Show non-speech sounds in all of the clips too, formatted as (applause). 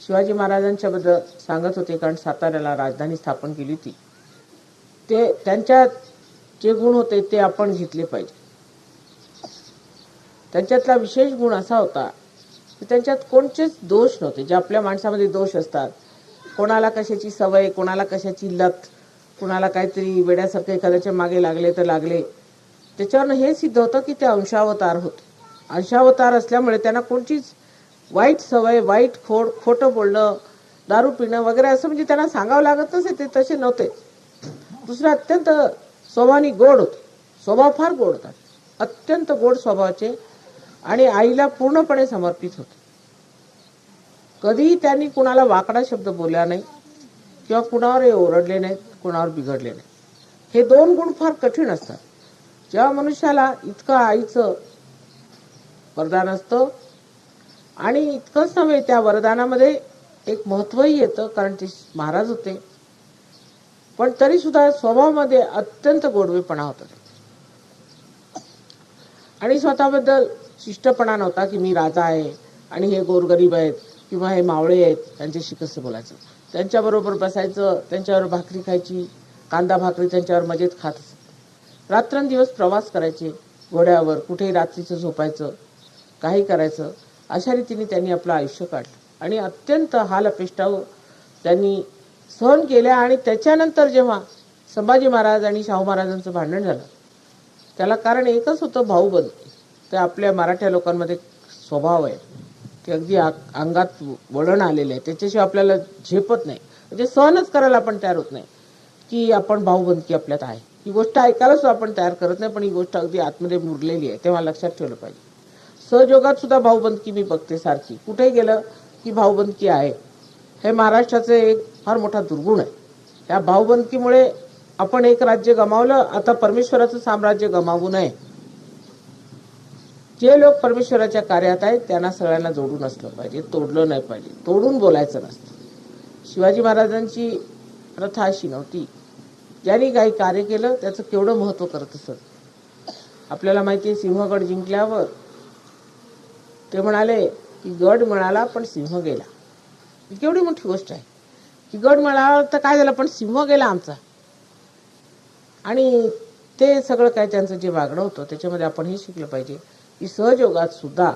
शिवाजी महाराजांच्या बद्दल सांगत होते कारण साताऱ्याला राजधानी स्थापन केली होती. ते त्यांच्यात जे गुण होते ते आपण घेतले पाहिजे. त्यांच्यातला विशेष गुण असा होता त्यांच्यात कोणतेच दोष नव्हते. जे आपल्या माणसामध्ये दोष असतात. कोणाला कशाची सवय कोणाला कशाची लत कोणाला काहीतरी वेड्यासारखं एखाद्याच्या मागे लागले तर लागले. त्याच्यावरनं हे सिद्ध होतं की ते अंशावतार होते. अंशावतार असल्यामुळे त्यांना कोणतीच वाईट सवय वाईट खोड खोटं बोलणं दारू पिणं वगैरे असं म्हणजे त्यांना सांगावं लागत नसे ते तसे नव्हते. दुसरं अत्यंत स्वभावानी गोड होते. स्वभाव फार गोड होता. अत्यंत गोड स्वभावाचे आणि आईला पूर्णपणे समर्पित होते. कधीही त्यांनी कुणाला वाकडा शब्द बोलला नाही किंवा कुणावर ओरडले नाहीत कुणावर बिघडले नाही हे दोन गुण फार कठीण असतात. जेव्हा मनुष्याला इतकं आईचं वरदान असतं आणि इतकंच नव्हे त्या वरदानामध्ये एक महत्वही येतं कारण ते महाराज होते. पण तरी सुद्धा स्वभावामध्ये अत्यंत गोडवेपणा होता. आणि स्वतःबद्दल शिष्टपणा नव्हता की मी राजा आहे आणि हे गोरगरीब आहेत किंवा हे मावळे आहेत त्यांच्याशी कसं बोलायचं? त्यांच्याबरोबर बसायचं त्यांच्यावर भाकरी खायची कांदा भाकरी त्यांच्यावर मजेत खात असत. रात्रंदिवस प्रवास करायचे घोड्यावर कुठेही रात्रीचं झोपायचं काही करायचं अशा रीतीने त्यांनी आपलं आयुष्य काढलं. आणि अत्यंत हाल अपेष्टा त्यांनी सहन केल्या आणि त्याच्यानंतर जेव्हा संभाजी महाराज आणि शाहू महाराजांचं भांडण झालं त्याला कारण एकच होतं भाऊ भाऊबंदी ते आपल्या मराठ्या लोकांमध्ये स्वभाव आहे. की अगदी आ- अंगात वळण आलेलं आहे. त्याच्याशिवाय आपल्याला झेपत नाही. म्हणजे सहनच करायला आपण तयार होत नाही. की आपण भाऊबंदकी आपल्यात आहे. ही गोष्ट ऐकायला सुद्धा आपण तयार करत नाही पण ही गोष्ट अगदी आतमध्ये मुरलेली आहे. तेव्हा लक्षात ठेवलं पाहिजे. सहजोगात सुद्धा भाऊबंदकी मी बघते सारखी. कुठे गेलं की भाऊबंदकी आहे. हे महाराष्ट्राचे एक फार मोठा दुर्गुण आहे. या भाऊबंदकीमुळे आपण एक राज्य गमावलं आता परमेश्वराचं साम्राज्य गमावू नये. जे लोक परमेश्वराच्या कार्यात आहेत त्यांना सगळ्यांना जोडून असलं पाहिजे तोडलं नाही पाहिजे तोडून बोलायचं नसतं. शिवाजी महाराजांची प्रथा अशी नव्हती. ज्यांनी काही कार्य केलं त्याचं केवढं महत्त्व करत असत. आपल्याला माहिती आहे सिंहगड जिंकल्यावर ते म्हणाले की गड मिळाला पण सिंह गेला. ही केवढी मोठी गोष्ट आहे. की गड मिळाला तर काय झालं पण सिंह गेला आमचा. आणि ते सगळं काय त्यांचं जे वागणं होतं त्याच्यामध्ये आपण हे शिकलं पाहिजे. की सहजयोगात सुद्धा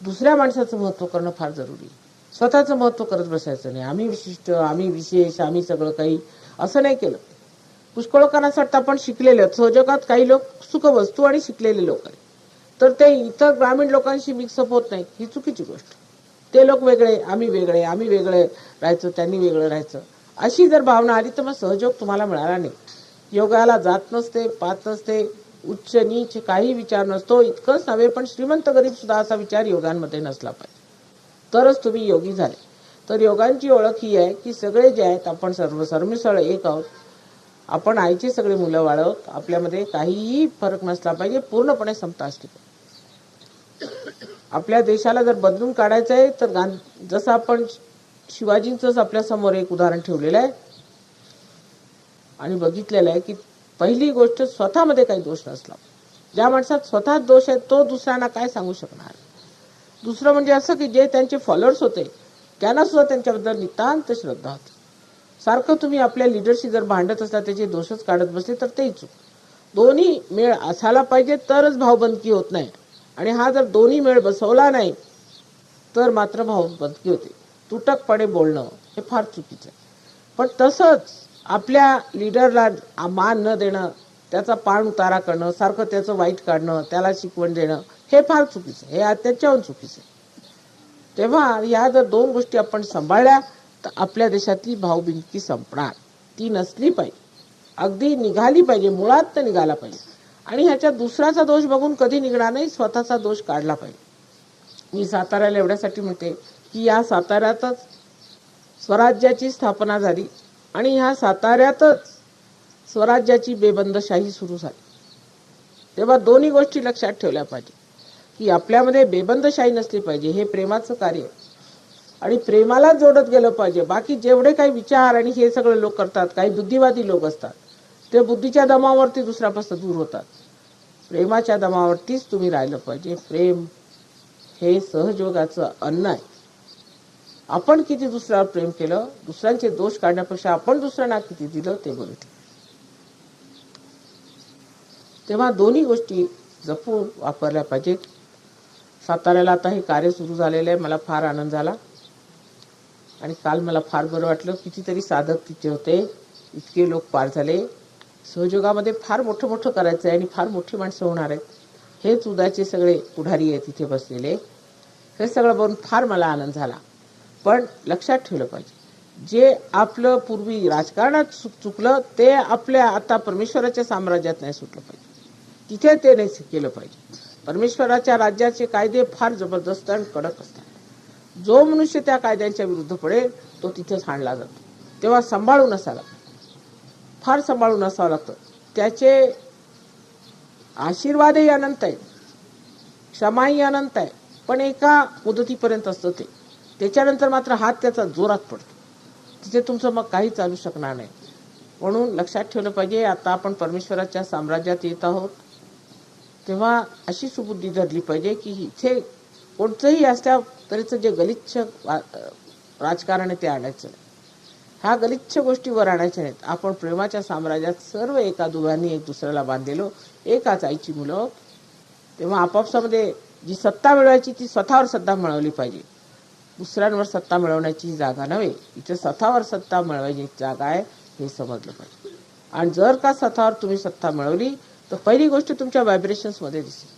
दुसऱ्या माणसाचं महत्त्व करणं फार जरुरी. आहे. स्वतःचं महत्त्व करत बसायचं नाही. आम्ही विशिष्ट आम्ही विशेष आम्ही सगळं काही असं नाही केलं. पुष्कळ लोकांना असं वाटतं आपण शिकलेले आहोत. सहजोगात काही लोक सुखवस्तू आणि शिकलेले लोक आहेत. तर ते इतर ग्रामीण लोकांशी मिक्सअप होत नाही ही चुकीची गोष्ट. ते लोक वेगळे आम्ही वेगळे आम्ही वेगळे राहायचं त्यांनी वेगळं राहायचं. अशी जर भावना आली तर मग सहयोग तुम्हाला मिळाला नाही. योगाला जात नसते पात नसते उच्च नीच काही विचार नसतो इतकंच नव्हे पण श्रीमंत गरीब सुद्धा असा विचार योगांमध्ये नसला पाहिजे. तरच तुम्ही योगी झाले. तर योगांची ओळख ही आहे की सगळे जे आहेत आपण सर्व सरमिसळ एक आहोत. आपण आईचे सगळे मुलं वाढवत आपल्यामध्ये काहीही फरक नसला पाहिजे पूर्णपणे समता असली आपल्या देशाला जर बदलून काढायचं आहे तर गां जसं आपण शिवाजींचंच आपल्यासमोर एक उदाहरण ठेवलेलं आहे आणि बघितलेलं आहे की पहिली गोष्ट स्वतःमध्ये काही दोष नसला. ज्या माणसात स्वतः दोष आहे तो दुसऱ्यांना काय सांगू शकणार? दुसरं म्हणजे असं की जे त्यांचे फॉलोअर्स होते त्यांना सुद्धा त्यांच्याबद्दल नितांत श्रद्धा होती. सारखं तुम्ही आपल्या लिडरशी जर भांडत असला त्याचे दोषच काढत बसले तर तेही चूक. दोन्ही मेळ असायला पाहिजे तरच भावबंदकी होत नाही. आणि हा जर दोन्ही मेळ बसवला नाही तर मात्र भावबंदकी होते. तुटकपणे बोलणं हे फार चुकीचं आहे. पण तसंच आपल्या लिडरला मान न देणं त्याचा पाण उतारा करणं सारखं त्याचं वाईट काढणं त्याला शिकवण देणं हे फार चुकीचं आहे. हे त्याच्याहून चुकीचं आहे. तेव्हा या जर दोन गोष्टी आपण सांभाळल्या तर आपल्या देशातली भावभिंकी संपणार. ती नसली पाहिजे. अगदी निघाली पाहिजे. मुळात तर निघाला पाहिजे. आणि ह्याच्या दुसऱ्याचा दोष बघून कधी निघणार नाही स्वतःचा दोष काढला पाहिजे. मी साताऱ्याला एवढ्यासाठी म्हणते की या साताऱ्यातच स्वराज्याची स्थापना झाली. आणि ह्या साताऱ्यातच स्वराज्याची बेबंदशाही सुरू झाली. तेव्हा दोन्ही गोष्टी लक्षात ठेवल्या पाहिजे. की आपल्यामध्ये बेबंदशाही नसली पाहिजे हे प्रेमाचं कार्य आणि प्रेमाला जोडत गेलं पाहिजे. बाकी जेवढे काही विचार आणि हे सगळे लोक करतात काही बुद्धिवादी लोक असतात ते बुद्धीच्या दमावरती दुसऱ्यापासून दूर होतात. प्रेमाच्या दमावरतीच तुम्ही राहिलं पाहिजे. प्रेम हे सहयोगाचं अन्न आहे. आपण किती दुसऱ्यावर प्रेम केलं दुसऱ्यांचे दोष काढण्यापेक्षा आपण दुसऱ्यांना किती दिलं ते बघितलं तेव्हा दोन्ही गोष्टी जपून वापरल्या पाहिजेत. साताऱ्याला आता हे कार्य सुरू झालेलं आहे मला फार आनंद झाला. आणि काल मला फार बरं वाटलं कितीतरी साधक तिथे होते इतके लोक पार झाले. सहयोगामध्ये फार मोठं मोठं करायचं आहे आणि फार मोठी माणसं होणार आहेत. हेच उद्याचे सगळे पुढारी आहेत तिथे बसलेले. हे सगळं बघून फार मला आनंद झाला. पण लक्षात ठेवलं पाहिजे. जे आपलं पूर्वी राजकारणात चुक- चुकलं ते आपल्या आता परमेश्वराच्या साम्राज्यात नाही सुटलं पाहिजे. तिथे ते नाही केलं पाहिजे. परमेश्वराच्या राज्याचे कायदे फार जबरदस्त आणि कडक असतात. जो मनुष्य त्या कायद्यांच्या विरुद्ध पडेल तो तिथेच हाणला जातो. तेव्हा सांभाळून असायला फार सांभाळून असावं लागतं. त्याचे आशीर्वादही अनंत आहेत क्षमाही अनंत आहे. पण एका मुदतीपर्यंत असतं ते. त्याच्यानंतर मात्र हात त्याचा जोरात पडतो. तिथे तुमचं मग काही चालू शकणार नाही. म्हणून लक्षात ठेवलं पाहिजे आता आपण परमेश्वराच्या साम्राज्यात येत आहोत. तेव्हा अशी सुबुद्धी धरली पाहिजे की इथे कोणतंही असल्या तरीचं जे गलिच्छ वा- राजकारण आहे ते आणायचं नाही. ह्या गलिच्छ गोष्टीवर आणायच्या नाहीत. आपण प्रेमाच्या साम्राज्यात सर्व एका दुघांनी एक दुसऱ्याला बांधलेलो एकाच आईची मुलं. तेव्हा आपापसामध्ये जी सत्ता मिळवायची ती स्वतःवर सत्ता मिळवली पाहिजे. दुसऱ्यांवर सत्ता मिळवण्याची जागा नव्हे. इथे स्वतःवर सत्ता मिळवायची जागा आहे हे समजलं पाहिजे. आणि जर का स्वतःवर तुम्ही सत्ता मिळवली तर पहिली गोष्ट तुमच्या व्हायब्रेशन्समध्ये दिसेल.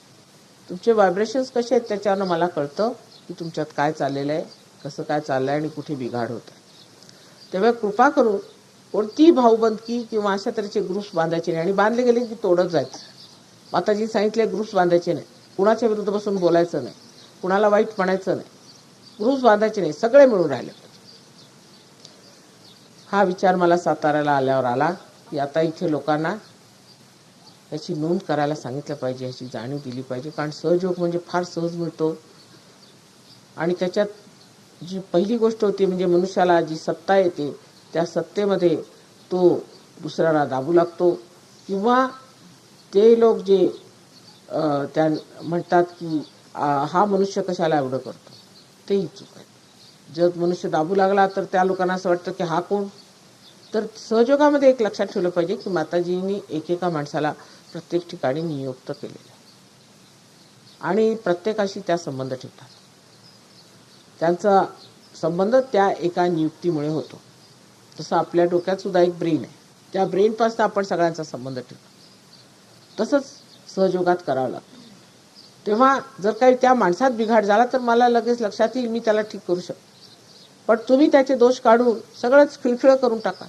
तुमचे व्हायब्रेशन्स कसे आहेत त्याच्यावरनं मला कळतं की तुमच्यात काय चाललेलं आहे कसं काय चाललं आहे आणि कुठे बिघाड होत आहे तेव्हा कृपा करून कोणतीही भाऊबंदकी किंवा अशा तऱ्हेचे ग्रुप्स बांधायचे नाही. आणि बांधले गेले की तोडत जायचं. माताजी सांगितले ग्रुप्स बांधायचे नाही. कुणाच्या विरुद्ध बसून बोलायचं नाही. कुणाला वाईट म्हणायचं नाही. ग्रुप्स बांधायचे नाही सगळे मिळून राहिले. पाहिजे हा विचार मला साताऱ्याला आल्यावर आला की आता इथे लोकांना याची नोंद करायला सांगितलं पाहिजे याची जाणीव दिली पाहिजे कारण सहयोग म्हणजे फार सहज मिळतो. आणि त्याच्यात जी पहिली गोष्ट होती म्हणजे मनुष्याला जी सत्ता येते त्या सत्तेमध्ये तो दुसऱ्याला दाबू लागतो. किंवा ते लोक जे त्या म्हणतात की हा मनुष्य कशाला एवढं करतो? तेही चूक आहे जर मनुष्य दाबू लागला तर त्या लोकांना असं वाटतं की हा कोण? तर सहयोगामध्ये एक लक्षात ठेवलं पाहिजे की माताजींनी एकेका माणसाला प्रत्येक ठिकाणी नियुक्त केलेलं आहे. आणि प्रत्येकाशी त्या संबंध ठेवतात. त्यांचा संबंध त्या एका नियुक्तीमुळे होतो. तसं आपल्या डोक्यात सुद्धा एक ब्रेन आहे. त्या ब्रेनपासून आपण सगळ्यांचा संबंध ठेवतो. तसंच सहयोगात करावं लागतं. तेव्हा जर काही त्या माणसात बिघाड झाला तर मला लगेच लक्षात येईल मी त्याला ठीक करू शकतो. पण तुम्ही त्याचे दोष काढून सगळंच खिळखिळ करून टाका.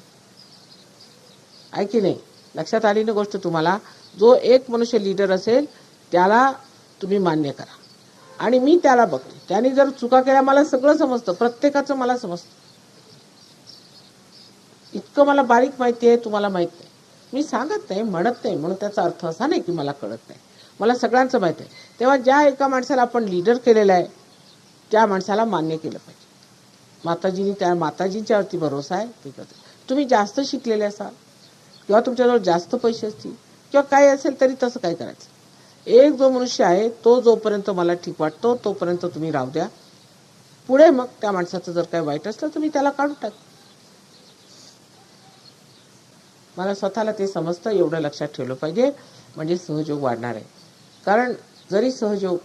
आहे की नाही? लक्षात आली ना गोष्ट तुम्हाला? जो एक मनुष्य लीडर असेल त्याला तुम्ही मान्य करा. आणि मी त्याला बघते. त्याने जर चुका केल्या मला सगळं समजतं. प्रत्येकाचं मला समजतं. इतकं मला बारीक माहिती आहे तुम्हाला माहीत नाही. मी सांगत नाही म्हणत नाही. म्हणून त्याचा अर्थ असा नाही की मला कळत नाही. मला सगळ्यांचं माहीत आहे. तेव्हा ज्या एका माणसाला आपण लीडर केलेला आहे त्या माणसाला मान्य केलं पाहिजे. माताजींनी त्या माताजींच्यावरती भरोसा आहे ते करते तुम्ही जास्त शिकलेले असाल किंवा तुमच्याजवळ जास्त पैसे असतील किंवा काय असेल तरी तसं काय करायचं. एक जो मनुष्य आहे तो जोपर्यंत मला ठीक वाटतो तोपर्यंत तुम्ही राहू द्या. पुढे मग त्या माणसाचं जर काही वाईट असलं तर मी त्याला काढून टाक. मला स्वतःला ते समजतं एवढं लक्षात ठेवलं पाहिजे म्हणजे सहयोग वाढणार आहे. कारण जरी सहयोग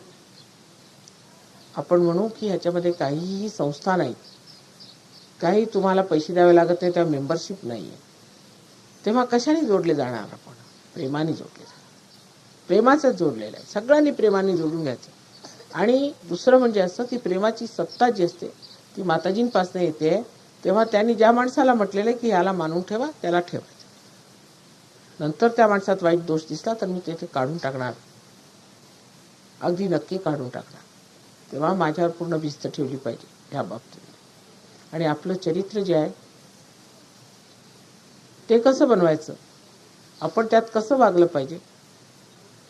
आपण म्हणू की ह्याच्यामध्ये काहीही संस्था नाही. काही तुम्हाला पैसे द्यावे लागत नाही तेव्हा मेंबरशिप नाही आहे तेव्हा कशाने जोडले जाणार आपण? प्रेमाने जोडले जाणार. प्रेमाचंच जोडलेलं आहे. सगळ्यांनी प्रेमाने जोडून घ्यायचं. आणि दुसरं म्हणजे असं की प्रेमाची सत्ता जी असते ती माताजींपासून येते तेव्हा त्यांनी ज्या माणसाला म्हटलेलं आहे की ह्याला मानून ठेवा त्याला ठेवायचं. नंतर त्या माणसात वाईट दोष दिसला तर मी तेथे काढून टाकणार. अगदी नक्की काढून टाकणार. तेव्हा माझ्यावर पूर्ण भिस्त ठेवली पाहिजे ह्या बाबतीत. आणि आपलं चरित्र जे आहे ते कसं बनवायचं? आपण त्यात कसं वागलं पाहिजे?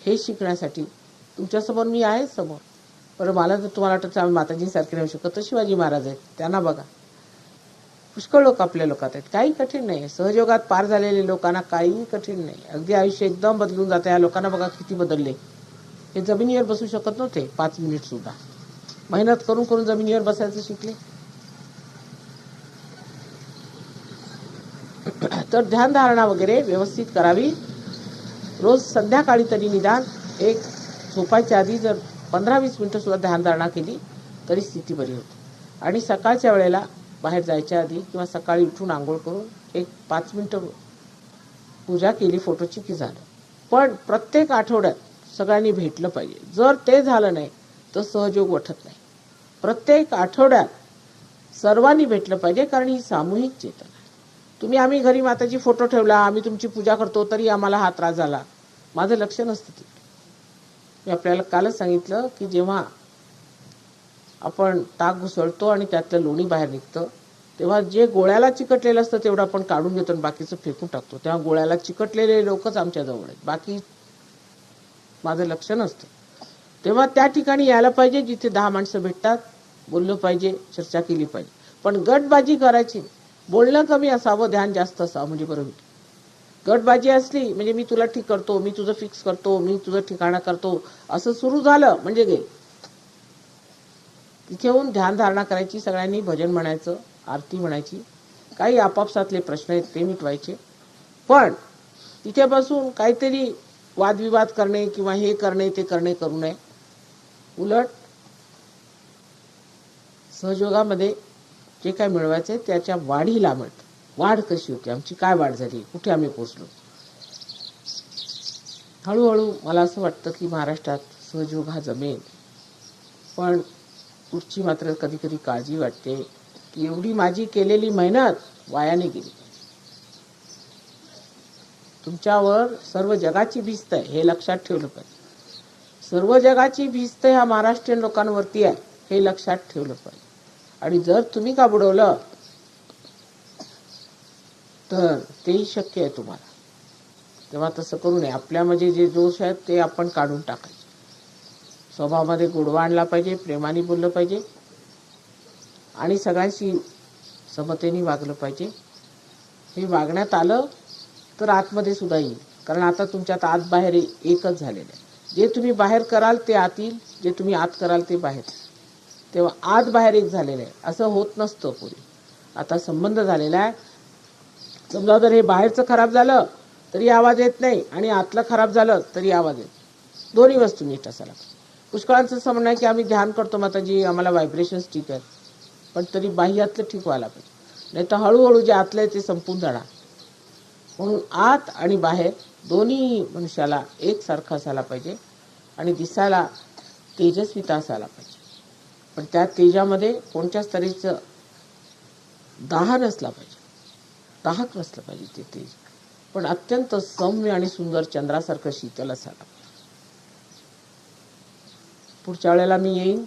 हे शिकण्यासाठी तुमच्यासमोर मी आहे समोर. बरं मला जर तुम्हाला वाटतं आम्ही माताजींसारखे राहू शकत तर शिवाजी महाराज आहेत त्यांना बघा. पुष्कळ लोक आपल्या लोकात आहेत. काही कठीण नाही सहयोगात पार झालेले लोकांना काही कठीण नाही अगदी आयुष्य एकदम बदलून जातं. या लोकांना बघा किती बदलले. हे जमिनीवर बसू शकत नव्हते पाच मिनिट सुद्धा. मेहनत करून करून जमिनीवर बसायचं शिकले. (clears throat) तर ध्यानधारणा वगैरे व्यवस्थित करावी. रोज संध्याकाळी तरी निदान एक झोपायच्या आधी जर पंधरा वीस मिनटं सुद्धा ध्यानधारणा केली तरी स्थिती बरी होते. आणि सकाळच्या वेळेला बाहेर जायच्या आधी किंवा सकाळी उठून आंघोळ करून एक पाच मिनिटं पूजा केली फोटोची की झालं. पण प्रत्येक आठवड्यात सगळ्यांनी भेटलं पाहिजे. जर ते झालं नाही तर सहयोग वठत नाही. प्रत्येक आठवड्यात सर्वांनी भेटलं पाहिजे कारण ही सामूहिक चेतना आहे. तुम्ही आम्ही घरी माताची फोटो ठेवला आम्ही तुमची पूजा करतो तरी आम्हाला हा त्रास झाला. माझं लक्ष नसतं तिकडे मी आपल्याला कालच सांगितलं की जेव्हा आपण ताक घुसळतो आणि त्यातलं लोणी बाहेर निघतं तेव्हा जे गोळ्याला चिकटलेलं असतं तेवढं आपण काढून घेतो आणि बाकीचं फेकून टाकतो. तेव्हा गोळ्याला चिकटलेले लोकच आमच्याजवळ आहेत. बाकी माझं लक्ष नसतं. तेव्हा त्या ठिकाणी यायला पाहिजे जिथे दहा माणसं भेटतात बोललं पाहिजे चर्चा केली पाहिजे. पण गटबाजी करायची बोलणं कमी असावं ध्यान जास्त असावं म्हणजे बरं होईल गटबाजी असली म्हणजे मी तुला ठीक करतो मी तुझं फिक्स करतो मी तुझं ठिकाणा करतो असं सुरू झालं म्हणजे गे तिथे येऊन ध्यानधारणा करायची सगळ्यांनी भजन म्हणायचं आरती म्हणायची काही आपापसातले प्रश्न आहेत ते मिटवायचे. पण तिथे बसून काहीतरी वादविवाद करणे किंवा हे करणे ते करणे करू नये. उलट सहयोगामध्ये जे काय मिळवायचे त्याच्या वाढीला मिळतं. वाढ कशी होती? आमची काय वाढ झाली? कुठे आम्ही पोचलो हळूहळू मला असं वाटतं की महाराष्ट्रात सहयोग हा जमेल. पण पुढची मात्र कधी कधी काळजी वाटते की एवढी माझी केलेली मेहनत वायाने गेली. तुमच्यावर सर्व जगाची भिस्त आहे हे लक्षात ठेवलं पाहिजे. सर्व जगाची भिस्त ह्या महाराष्ट्रीयन लोकांवरती आहे हे लक्षात ठेवलं पाहिजे. आणि जर तुम्ही का बुडवलं तर तेही शक्य आहे तुम्हाला. तेव्हा तसं करू नये. आपल्यामध्ये जे दोष आहेत ते आपण काढून टाकायचे. स्वभावामध्ये गोडवा आणला पाहिजे प्रेमाने बोललं पाहिजे. आणि सगळ्यांशी समतेने वागलं पाहिजे. हे वागण्यात आलं तर आतमध्ये सुद्धा येईल. कारण आता तुमच्यात आत बाहेर एकच झालेलं आहे. जे तुम्ही बाहेर कराल ते आत येईल जे तुम्ही आत कराल ते बाहेर. तेव्हा आत बाहेर एक झालेलं आहे. असं होत नसतं पूर्वी आता संबंध झालेला आहे. समजा जर हे बाहेरचं खराब झालं तरी आवाज येत नाही आणि आतलं खराब झालं तरी आवाज येत दोन्ही वस्तू नीट असायला पुष्कळांचं असं म्हणणं आहे की आम्ही ध्यान करतो माताजी आम्हाला व्हायब्रेशन्स ठीक आहेत. पण तरी बाह्यातलं ठीक व्हायला पाहिजे. नाही तर हळूहळू जे आतलं आहे ते संपून जाणार. म्हणून आत आणि बाहेर दोन्ही मनुष्याला एकसारखं असायला पाहिजे आणि दिसायला तेजस्विता असायला पाहिजे. पण त्या तेजामध्ये कोणत्याच तऱ्हेचं दाह नसला पाहिजे. दाहक नसलं पाहिजे ते तेज. पण अत्यंत सौम्य आणि सुंदर चंद्रासारखं शीतल असायला पाहिजे. पुढच्या वेळेला मी येईन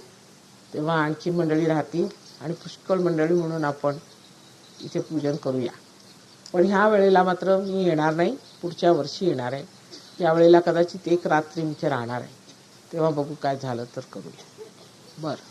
तेव्हा आणखी मंडळी राहतील आणि पुष्कळ मंडळी म्हणून आपण इथे पूजन करूया. पण ह्या वेळेला मात्र मी येणार नाही. पुढच्या वर्षी येणार आहे. या वेळेला कदाचित एक रात्री इथे राहणार आहे. तेव्हा बघू काय झालं तर करूया बरं.